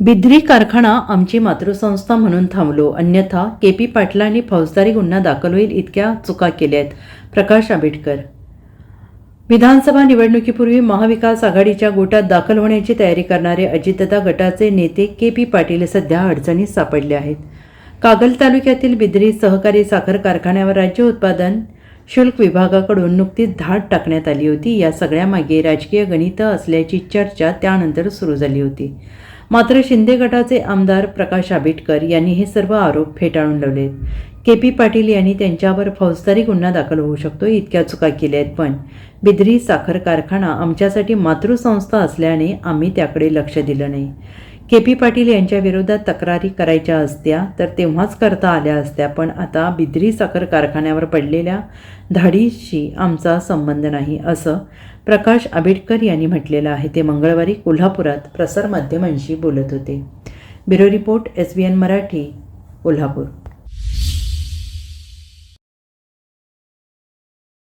बिद्री कारखाना आमची मातृसंस्था म्हणून थांबलो. अन्यथा के पी पाटलांनी फौजदारी गुन्हा दाखल होईल इतक्या चुका केल्या आहेत प्रकाश आंबेडकर. विधानसभा निवडणुकीपूर्वी महाविकास आघाडीच्या गोटात दाखल होण्याची तयारी करणारे अजितदादा गटाचे नेते के पी पाटील सध्या अडचणीत सापडले आहेत. कागल तालुक्यातील बिद्री सहकारी साखर कारखान्यावर राज्य उत्पादन शुल्क विभागाकडून नुकतीच धाड टाकण्यात आली होती. या सगळ्यामागे राजकीय गणितं असल्याची चर्चा त्यानंतर सुरू झाली होती. मात्र शिंदे गटाचे आमदार प्रकाश आंबेडकर यांनी हे सर्व आरोप फेटाळून लावलेत. के पी पाटील यांनी त्यांच्यावर फौजदारी गुन्हा दाखल होऊ शकतो इतक्या चुका केल्या आहेत. पण बिद्री साखर कारखाना आमच्यासाठी मातृसंस्था असल्याने आम्ही त्याकडे लक्ष दिलं नाही. के पी पाटील यांच्या विरोधात तक्रारी करायच्या असत्या तर तेव्हाच करता आल्या असत्या. पण आता बिद्री साखर कारखान्यावर पडलेल्या धाडीशी आमचा संबंध नाही असं प्रकाश आंबेडकर यांनी म्हटलेलं आहे. ते मंगळवारी कोल्हापुरात प्रसारमाध्यमांशी बोलत होते. Bureau report S B N Marathi Kolhapur.